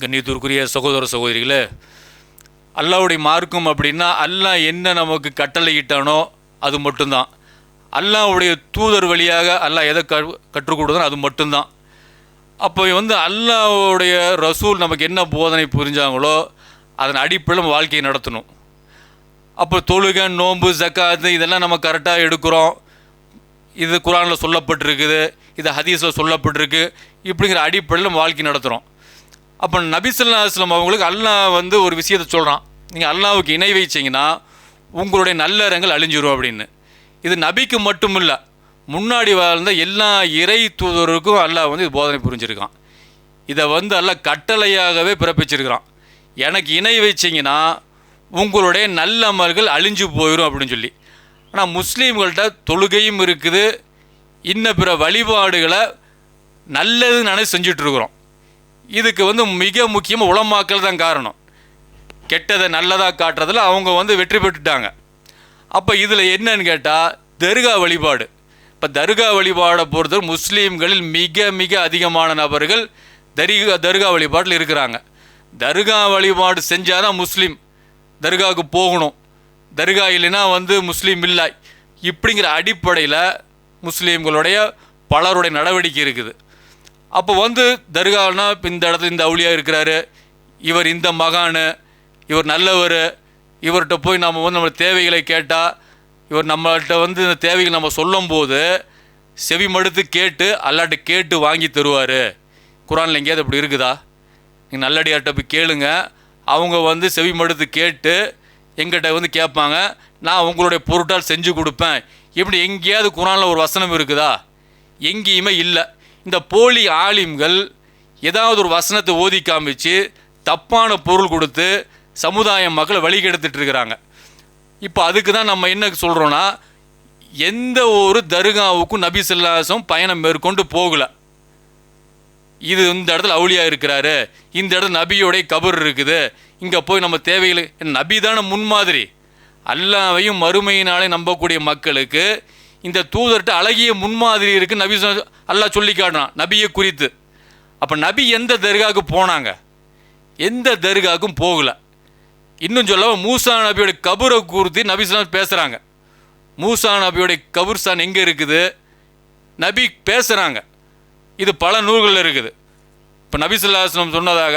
கண்ணியத்திற்குரிய சகோதர சகோதரிகளே அல்லாவுடைய மார்க்கம் அப்படின்னா அல்லாஹ் என்ன நமக்கு கட்டளையிட்டானோ அது மட்டும்தான். அல்லாஹ்வுடைய தூதர் வழியாக அல்லாஹ் எதை க கற்றுக் கொடுத்தனோ அது மட்டும்தான். அப்போ வந்து அல்லாஹ்வுடைய ரசூல் நமக்கு என்ன போதனை புரிஞ்சாங்களோ அதன் அடிப்படையில் நம்ம வாழ்க்கையை நடத்தணும். அப்போ தொழுகை நோன்பு ஜக்காத்து இதெல்லாம் நம்ம கரெக்டாக எடுக்கிறோம். இது குரானில் சொல்லப்பட்டிருக்குது இது ஹதீஸில் சொல்லப்பட்டிருக்கு இப்படிங்கிற அடிப்படையில் நம்ம வாழ்க்கை நடத்துகிறோம் அப்போ நபிசுல்லா அஸ்லாம் அவங்களுக்கு அல்லாஹ் வந்து ஒரு விஷயத்தை சொல்கிறான் நீங்கள் அல்லாவுக்கு இணை வைச்சீங்கன்னா உங்களுடைய நல்லறங்கள் அழிஞ்சிரும் அப்படின்னு. இது நபிக்கு மட்டும் இல்லை முன்னாடி வாழ்ந்த எல்லா இறை தூதருக்கும் அல்லாஹ் வந்து இது போதனை புரிஞ்சிருக்கான். இதை வந்து அல்ல கட்டளையாகவே பிறப்பிச்சிருக்கிறான். எனக்கு இணை வச்சிங்கன்னா உங்களுடைய நல்ல அமல்கள் அழிஞ்சு போயிடும் அப்படின்னு சொல்லி. ஆனால் முஸ்லீம்கள்கிட்ட தொழுகையும் இருக்குது. இன்ன பிற வழிபாடுகளை நல்லது நினைச்சு செஞ்சிட்ருக்குறோம். இதுக்கு வந்து மிக முக்கியமாக உளமாக்கல் தான் காரணம். கெட்டதை நல்லதாக காட்டுறதில் அவங்க வந்து வெற்றி பெற்றுட்டாங்க. அப்போ இதில் என்னன்னு கேட்டால் தர்கா வழிபாடு. இப்போ தர்கா வழிபாடை பொறுத்தவரை முஸ்லீம்களில் மிக மிக அதிகமான நபர்கள் தரிகா தர்கா வழிபாட்டில் இருக்கிறாங்க. தர்கா வழிபாடு செஞ்சால் தான் முஸ்லீம் தர்காவுக்கு போகணும். தர்கா இல்லைன்னா வந்து முஸ்லீம் இல்லை. இப்படிங்கிற அடிப்படையில் முஸ்லீம்களுடைய பலருடைய நடவடிக்கை இருக்குது. அப்போ வந்து தர்கானா இப்போ இந்த இடத்துல இந்த அவுளியா இருக்கிறாரு. இவர் இந்த மகான் இவர் நல்லவர் இவர்கிட்ட போய் நம்ம வந்து நம்ம தேவைகளை கேட்டால் இவர் நம்மள்கிட்ட வந்து இந்த தேவைகள் நம்ம சொல்லும்போது செவி மடுத்து கேட்டு அல்லாட்ட கேட்டு வாங்கி தருவார். குரானில் எங்கேயாவது அப்படி இருக்குதா? நீங்கள் நல்லடியார்கிட்ட போய் கேளுங்க. அவங்க வந்து செவி மடுத்து கேட்டு எங்கிட்ட வந்து கேட்பாங்க நான் உங்களுடைய பொருட்டால் செஞ்சு கொடுப்பேன். இப்படி எங்கேயாவது குரானில் ஒரு வசனம் இருக்குதா? எங்கேயுமே இல்லை. இந்த போலி ஆலிம்கள் ஏதாவது ஒரு வசனத்தை ஓதி காமிச்சு தப்பான பொருள் கொடுத்து சமுதாய மக்களை வழிகெடுத்துட்டு இருக்கிறாங்க. இப்போ அதுக்கு தான் நம்ம என்ன சொல்கிறோன்னா எந்த ஒரு தர்காவுக்கும் நபி சொல்லாசம் பயணம் மேற்கொண்டு போகலை. இது இந்த இடத்துல அவுளியா இருக்கிறாரு. இந்த இடத்துல நபியோடைய கபர் இருக்குது. இங்கே போய் நம்ம தேவைகளை நபி தானே முன்மாதிரி அல்லாவையும் மறுமையினாலே நம்பக்கூடிய மக்களுக்கு இந்த தூதர்கிட்ட அழகிய முன்மாதிரி இருக்கு. நபி அல்லா சொல்லி காட்டுறான். நபியை குறித்து. அப்போ நபி எந்த தர்காவுக்கு போனாங்க? எந்த தர்காவுக்கும் போகலை. இன்னும் சொல்ல மூசா நபியோட கபரை குறித்து நபி சொல்லாம் பேசுகிறாங்க மூசா நபியோடைய கபுர்ஸ்தான் எங்கே இருக்குது? நபி பேசுகிறாங்க இது பல நூல்களில் இருக்குது. இப்போ நபிசுல்லாஸ்லம் சொன்னதாக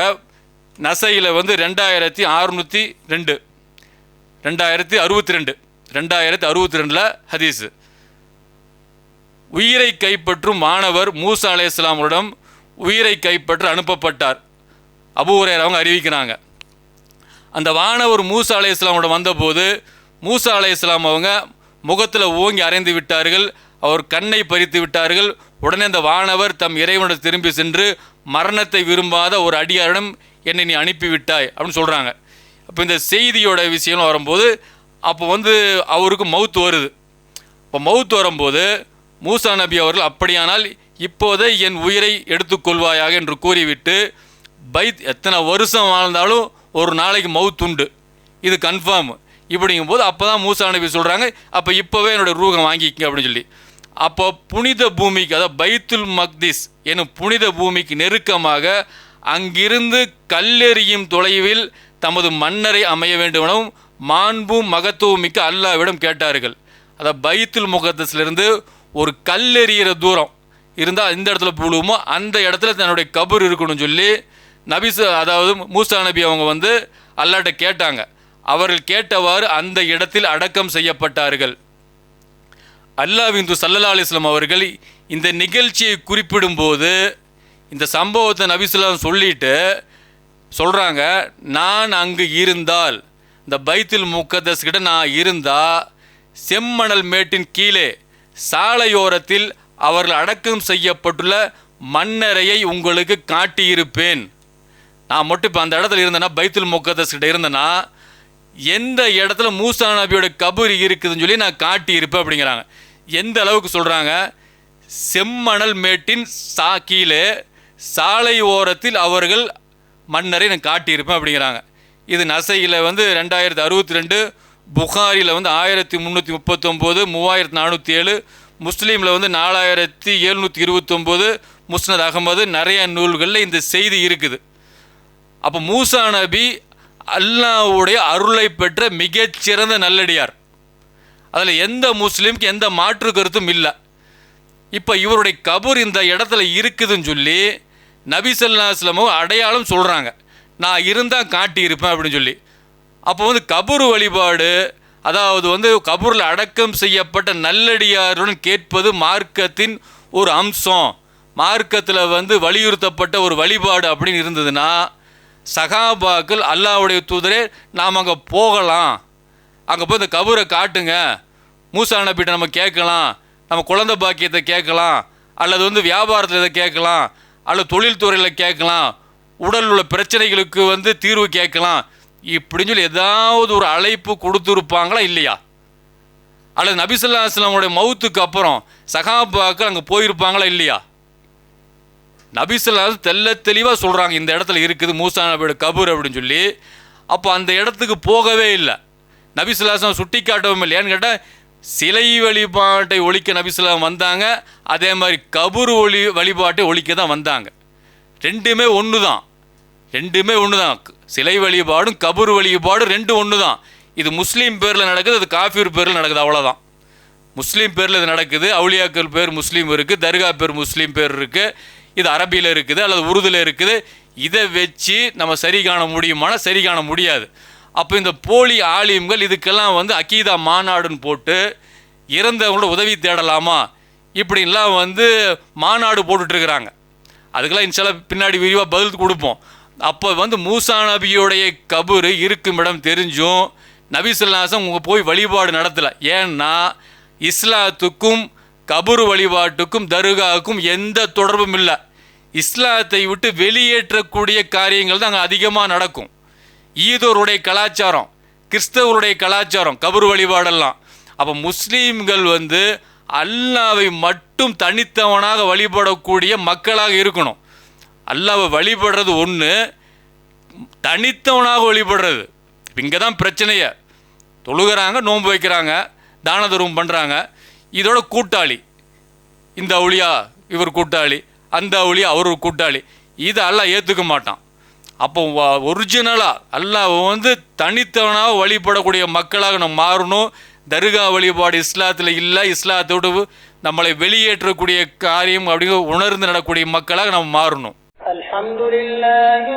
நசையில் வந்து ரெண்டாயிரத்தி அறுநூற்றி ரெண்டு ரெண்டாயிரத்தி அறுபத்தி ரெண்டு ரெண்டாயிரத்தி அறுபத்தி ரெண்டில் ஹதீஸு. உயிரை கைப்பற்றும் மாணவர் மூசா அலையாமரிடம் உயிரை கைப்பற்ற அனுப்பப்பட்டார். அபூ ஹுரைரா அவங்க அறிவிக்கிறாங்க. அந்த வானவர் மூசா அலே இஸ்லாமோட வந்தபோது மூசா அலே இஸ்லாம் அவங்க முகத்தில் ஓங்கி அரைந்து விட்டார்கள். அவர் கண்ணை பறித்து விட்டார்கள். உடனே அந்த வானவர் தம் இறைவனிடம் திரும்பி சென்று மரணத்தை விரும்பாத ஒரு அடியாரிடம் என்னை நீ அனுப்பிவிட்டாய் அப்படின்னு சொல்கிறாங்க அப்போ இந்த செய்தியோட விஷயம் வரும்போது அப்போ வந்து அவருக்கு மவுத் வருது. இப்போ மவுத் வரும்போது மூசா நபி அவர்கள் அப்படியானால் இப்போதே என் உயிரை எடுத்துக்கொள்வாயாக என்று கூறிவிட்டு பைத் எத்தனை வருஷம் வாழ்ந்தாலும் ஒரு நாளைக்கு மவுத்துண்டு. இது கன்ஃபார்ம். இப்படிங்கும்போது அப்போ தான் மூசா நபி சொல்கிறாங்க அப்போ இப்போவே என்னுடைய ரூகம் வாங்கிக்க அப்படின்னு சொல்லி. அப்போ புனித பூமிக்கு அதாவது பைத்துல் மக்திஸ் எனும் புனித பூமிக்கு நெருக்கமாக அங்கிருந்து கல்லெறியும் தொலைவில் தமது மன்னரை அமைய வேண்டுமெனவும் மாண்பும் மகத்துவம் மிக்க அல்லாவிடம் கேட்டார்கள். அதாவது பைத்துல் முகத்தஸ்லேருந்து ஒரு கல்லெறிகிற தூரம் இருந்தால் இந்த இடத்துல புழுவுமோ அந்த இடத்துல தன்னுடைய கபூர் இருக்கணும்னு சொல்லி நபிஸ் அதாவது மூசா நபி அவங்க வந்து அல்லாட்ட கேட்டாங்க. அவர்கள் கேட்டவாறு அந்த இடத்தில் அடக்கம் செய்யப்பட்டார்கள். அல்லாவிந்து சல்லல்லா அலிஸ்லாம் அவர்கள் இந்த நிகழ்ச்சியை குறிப்பிடும்போது இந்த சம்பவத்தை நபிசுல்லாம் சொல்லிட்டு சொல்கிறாங்க நான் அங்கு இருந்தால் இந்த பைத்தில் முக்கதஸ் கிட்ட நான் இருந்தால் செம்மணல் மேட்டின் கீழே சாலையோரத்தில் அவர்கள் அடக்கம் செய்யப்பட்டுள்ள மண்ணறையை உங்களுக்கு காட்டியிருப்பேன். நான் மட்டும் இப்போ அந்த இடத்துல இருந்தேன்னா பைத்துல் முக்கதஸ் கிட்ட இருந்தேன்னா எந்த இடத்துல மூசா நபியோட கபர் இருக்குதுன்னு சொல்லி நான் காட்டியிருப்பேன் அப்படிங்கிறாங்க. எந்த அளவுக்கு சொல்கிறாங்க செம்மணல் மேட்டின் சா கீழே சாலை ஓரத்தில் அவர்கள் மன்னரை நான் காட்டியிருப்பேன் அப்படிங்கிறாங்க. இது நசையில் வந்து ரெண்டாயிரத்தி அறுபத்தி ரெண்டு புகாரியில் வந்து ஆயிரத்தி முந்நூற்றி முப்பத்தொம்போது மூவாயிரத்தி நானூற்றி ஏழு முஸ்லீமில் வந்து நாலாயிரத்தி எழுநூற்றி இருபத்தொம்போது முஸ்னத் அகமது நிறைய நூல்களில் இந்த செய்தி இருக்குது. அப்போ மூசா நபி அல்லாவுடைய அருளை பெற்ற மிகச்சிறந்த நல்லடியார். அதில் எந்த முஸ்லீம்க்கு எந்த மாற்று கருத்தும் இல்லை. இப்போ இவருடைய கபூர் இந்த இடத்துல இருக்குதுன்னு சொல்லி நபி அடையாளம் சொல்கிறாங்க நான் இருந்தால் காட்டியிருப்பேன் அப்படின்னு சொல்லி. அப்போ வந்து கபூர் வழிபாடு அதாவது வந்து கபூரில் அடக்கம் செய்யப்பட்ட நல்லடியாருடன் கேட்பது மார்க்கத்தின் ஒரு அம்சம். மார்க்கத்தில் வந்து வலியுறுத்தப்பட்ட ஒரு வழிபாடு அப்படின்னு இருந்ததுன்னா சகாபாக்கள் அல்லாவுடைய தூதரே நாம் அங்கே போகலாம். அங்கே போய் இந்த கபரை காட்டுங்க. மூசா நபிட்ட நம்ம கேட்கலாம். நம்ம குழந்தை பாக்கியத்தை கேட்கலாம். அல்லது வந்து வியாபாரத்தில் இதை கேட்கலாம். அல்லது தொழில்துறையில் கேட்கலாம். உடல் உள்ள பிரச்சனைகளுக்கு வந்து தீர்வு கேட்கலாம். இப்படின்னு சொல்லி ஏதாவது ஒரு அழைப்பு கொடுத்துருப்பாங்களா இல்லையா? அல்லது நபிசுல்லா அஸ்லாமுடைய மவுத்துக்கு அப்புறம் சகாபாக்கள் அங்கே போயிருப்பாங்களா இல்லையா? நபிசுல்லா தெல்ல தெளிவாக சொல்கிறாங்க இந்த இடத்துல இருக்குது மூசா நபியோட கபூர் அப்படின்னு சொல்லி. அப்போ அந்த இடத்துக்கு போகவே இல்லை. நபிசுல்லாசம் சுட்டி காட்டவும் இல்லை. ஏன்னு கேட்டால் சிலை வழிபாட்டை ஒழிக்க நபிசுல்லாம் வந்தாங்க. அதே மாதிரி கபூர் ஒளி வழிபாட்டை ஒழிக்க தான் வந்தாங்க. ரெண்டுமே ஒன்று தான் ரெண்டுமே ஒன்று தான் சிலை வழிபாடும் கபூர் வழிபாடும் ரெண்டும் ஒன்று தான் இது முஸ்லீம் பேரில் நடக்குது அது காஃபீர் பேரில் நடக்குது அவ்வளோதான் முஸ்லீம் பேரில் இது நடக்குது. அவுளியாக்கள் பேர் முஸ்லீம் இருக்குது தர்கா பேர் முஸ்லீம் பேர் இருக்குது இது அரபியில் இருக்குது அல்லது உருதுல இருக்குது. இதை வச்சு நம்ம சரி காண முடியுமானா சரி காண முடியாது. அப்போ இந்த போலி ஆலிம்கள் இதுக்கெல்லாம் வந்து அக்கீதா மாநாடுன்னு போட்டு இறந்தவங்களோட உதவி தேடலாமா? இப்படின்லாம் வந்து மாநாடு போட்டுட்ருக்குறாங்க. அதுக்கெல்லாம் இன்ஷால்லா பின்னாடி விரிவாக பதில் கொடுப்போம். அப்போ வந்து மூசா நபியுடைய கபூர் இருக்கும் இடம் தெரிஞ்சும். நபி சொல்லாசம் உங்கள் போய் வழிபாடு நடத்தலை. ஏன்னா இஸ்லாத்துக்கும் கபூர் வழிபாட்டுக்கும் தர்காவுக்கும் எந்த தொடர்பும் இல்லை. இஸ்லாத்தை விட்டு வெளியேற்றக்கூடிய காரியங்கள் தான் அங்கே அதிகமாக நடக்கும். ஈதோருடைய கலாச்சாரம் கிறிஸ்தவருடைய கலாச்சாரம் கபூர் வழிபாடெல்லாம். அப்போ முஸ்லீம்கள் வந்து அல்லாவை மட்டும் தனித்தவனாக வழிபடக்கூடிய மக்களாக இருக்கணும். அல்லாவை வழிபடுறது ஒன்று தனித்தவனாக வழிபடுறது. இங்கே தான் பிரச்சனையை. தொழுகிறாங்க நோன்பு வைக்கிறாங்க தான தர்மம் பண்ணுறாங்க இதோட கூட்டாளி. இந்த ஒளியா இவர் கூட்டாளி. அந்த ஒளியா அவர் கூட்டாளி. இதை அல்லா ஏற்றுக்க மாட்டான். அப்போ ஒரிஜினலாக எல்லாம் வந்து தனித்தவனாக வழிபடக்கூடிய மக்களாக நம்ம மாறணும். தர்கா வழிபாடு இஸ்லாத்தில் இல்லை இஸ்லாத்தோடு நம்மளை வெளியேற்றக்கூடிய காரியம் அப்படிங்கிற உணர்ந்து நடக்கூடிய மக்களாக நம்ம மாறணும். அலமதுல்லாஹி